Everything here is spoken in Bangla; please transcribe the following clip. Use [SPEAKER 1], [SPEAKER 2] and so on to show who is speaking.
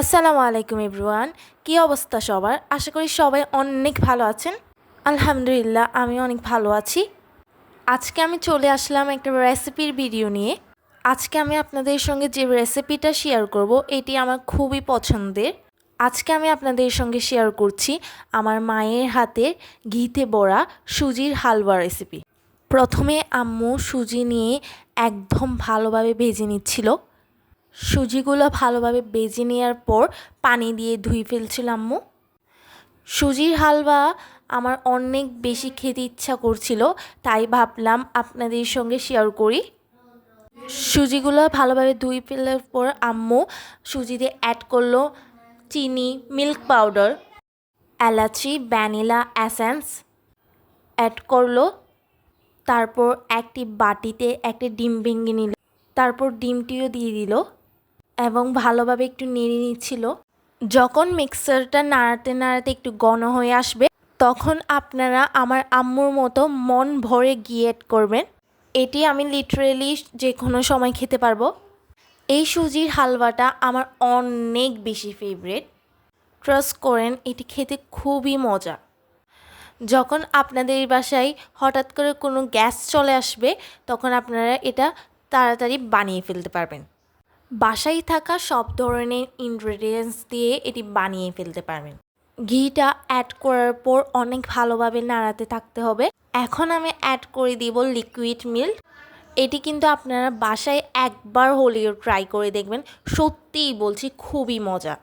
[SPEAKER 1] আসসালামু আলাইকুম এভরিওয়ান, কী অবস্থা সবার? আশা করি সবাই অনেক ভালো আছেন। আলহামদুলিল্লাহ, আমি অনেক ভালো আছি। আজকে আমি চলে আসলাম একটা রেসিপির ভিডিও নিয়ে। আজকে আমি আপনাদের সঙ্গে যে রেসিপিটা শেয়ার করব, এটি আমার খুবই পছন্দের। আজকে আমি আপনাদের সঙ্গে শেয়ার করছি আমার মায়ের হাতের ঘিতে বড়া সুজির হালুয়া রেসিপি। প্রথমে আম্মু সুজি নিয়ে একদম ভালোভাবে ভেজে নিচ্ছিল। সুজিগুলো ভালোভাবে বেজে নেওয়ার পর পানি দিয়ে ধুয়ে ফেলছিল আম্মু। সুজির হালুয়া আমার অনেক বেশি খেতে ইচ্ছা করছিল, তাই ভাবলাম আপনাদের সঙ্গে শেয়ার করি। সুজিগুলো ভালোভাবে ধুয়ে ফেলার পর আম্মু সুজিতে অ্যাড করল চিনি মিল্ক পাউডার এলাচি ভ্যানিলা অ্যাসেন্স অ্যাড করল। তারপর একটি বাটিতে একটি ডিম ভেঙে নিল, তারপর ডিমটিও দিয়ে দিল। এবং ভালোভাবে একটু নেড়ে নিচ্ছিল। যখন মিক্সারটা নাড়াতে নাড়াতে একটু ঘন হয়ে আসবে, তখন আপনারা আমার আম্মুর মতো মন ভরে গিয়ে অ্যাড করবেন। এটি আমি লিটারেলি যে কোনো সময় খেতে পারব। এই সুজির হালুয়াটা আমার অনেক বেশি ফেভারেট ট্রাস্ট করেন, এটি খেতে খুবই মজা। যখন আপনাদের বাসায় হঠাৎ করে কোনো গ্যাস চলে আসবে, তখন আপনারা এটা তাড়াতাড়ি বানিয়ে ফেলতে পারবেন। বাসায় থাকা সব ধরনের ইনগ্রেডিয়েন্টস দিয়ে এটি বানিয়ে ফেলতে পারবেন। ঘিটা অ্যাড করার পর অনেক ভালোভাবে নাড়াতে থাকতে হবে। এখন আমি অ্যাড করে দিব লিকুইড মিল্ক এটি কিন্তু আপনারা বাসায় একবার হলেও ট্রাই করে দেখবেন। সত্যিই বলছি খুবই মজা।